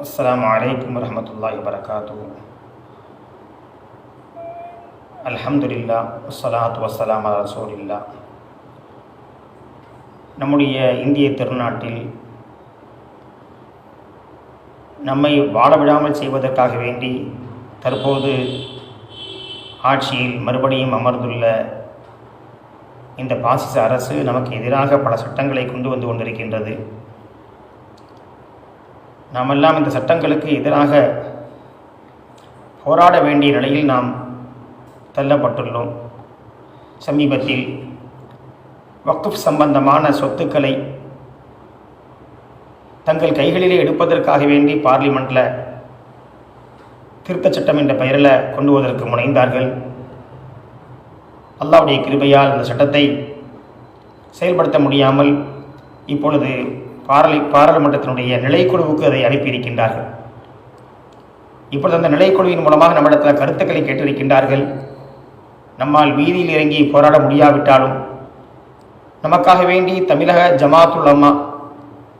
السلام عليكم ورحمة الله وبركاته الحمد لله والصلاة والسلام على رسول الله நம்முடைய இந்திய திருநாட்டில் நம்மை வாழ விடாமல் செய்வதற்காக வேண்டி தற்போது ஆட்சியில் மறுபடியும் அமர்ந்துள்ள இந்த பாசிச அரசு நமக்கு எதிராக பல சட்டங்களை கொண்டு வந்து கொண்டிருக்கின்றது நாமெல்லாம் இந்த சட்டங்களுக்கு எதிராக போராட வேண்டிய நிலையில் நாம் தள்ளப்பட்டுள்ளோம். சமீபத்தில் வக்குப் சம்பந்தமான சொத்துக்களை தங்கள் கைகளிலே எடுப்பதற்காக வேண்டி பார்லிமெண்ட்டில் திருத்த சட்டம் என்ற பெயரில் கொண்டு வருவதற்கு முனைந்தார்கள். அல்லாவுடைய கிருபையால் இந்த சட்டத்தை செயல்படுத்த முடியாமல் இப்பொழுது பாராளி பாராளுமன்றத்தினுடைய நிலைக்குழுவுக்கு அதை அனுப்பியிருக்கின்றார்கள். இப்பொழுது அந்த நிலைக்குழுவின் மூலமாக நம்மிடத்தில் கருத்துக்களை கேட்டிருக்கின்றார்கள். நம்மால் வீதியில் இறங்கி போராட முடியாவிட்டாலும் நமக்காக வேண்டி தமிழக ஜமாத்துல் அம்மா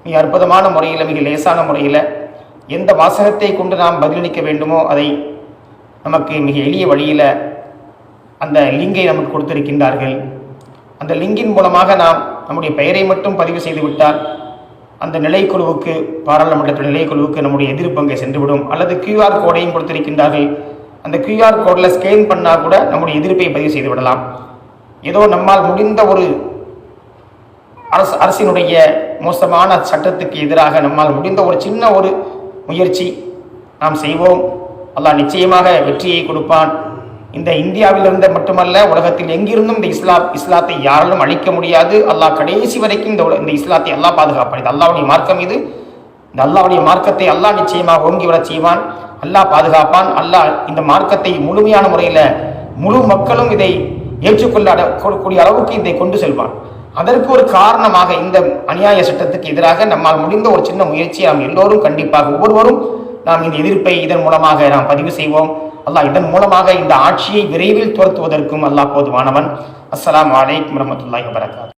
மிக அற்புதமான முறையில் மிக லேசான முறையில் எந்த வாசகத்தை கொண்டு நாம் பதிலளிக்க வேண்டுமோ அதை நமக்கு மிக எளிய வழியில் அந்த லிங்கை நமக்கு கொடுத்திருக்கின்றார்கள். அந்த லிங்கின் மூலமாக நாம் நம்முடைய பெயரை மட்டும் பதிவு செய்துவிட்டால் அந்த நிலைக்குழுவுக்கு பாராளுமன்றத்தில் நிலைக்குழுவுக்கு நம்முடைய எதிர்ப்பங்கை சென்றுவிடும். அல்லது கியூஆர் கோடையும் கொடுத்திருக்கின்றார்கள். அந்த கியூஆர் கோடில் ஸ்கேன் பண்ணால் கூட நம்முடைய எதிர்ப்பை பதிவு செய்து விடலாம். ஏதோ நம்மால் முடிந்த ஒரு அரசு அரசினுடைய மோசமான சட்டத்துக்கு எதிராக நம்மால் முடிந்த ஒரு சின்ன ஒரு முயற்சி நாம் செய்வோம். அல்லாஹ் நிச்சயமாக வெற்றியை கொடுப்பான். இந்த இந்தியாவிலிருந்து மட்டுமல்ல உலகத்தில் எங்கிருந்தும் இந்த இஸ்லாம் இஸ்லாத்தை யாராலும் அழிக்க முடியாது. அல்லாஹ் கடைசி வரைக்கும் இந்த இந்த இஸ்லாத்தை அல்லாஹ் பாதுகாப்பான். இது அல்லாவுடைய மார்க்கம் இது. இந்த அல்லாவுடைய மார்க்கத்தை அல்லாஹ் நிச்சயமாக ஓங்கி வரச் செய்வான். அல்லாஹ் பாதுகாப்பான். அல்லாஹ் இந்த மார்க்கத்தை முழுமையான முறையில் முழு மக்களும் இதை ஏற்றுக்கொள்ள அட- கூடிய அளவுக்கு இதை கொண்டு செல்வான். அதற்கு ஒரு காரணமாக இந்த அநியாய சட்டத்துக்கு எதிராக நம்மால் முடிந்த ஒரு சின்ன முயற்சியை நாம் எல்லோரும் கண்டிப்பாக ஒவ்வொருவரும் நாம் இந்த எதிர்ப்பை இதன் மூலமாக நாம் பதிவு செய்வோம். அல்லாஹ் இதன் மூலமாக இந்த ஆட்சியை விரைவில் துரத்துவதற்கும் அல்லாஹ் போதுமானவன். அஸ்லாம் வலைக்கம் வரமத்துல்லாஹி வரகாத்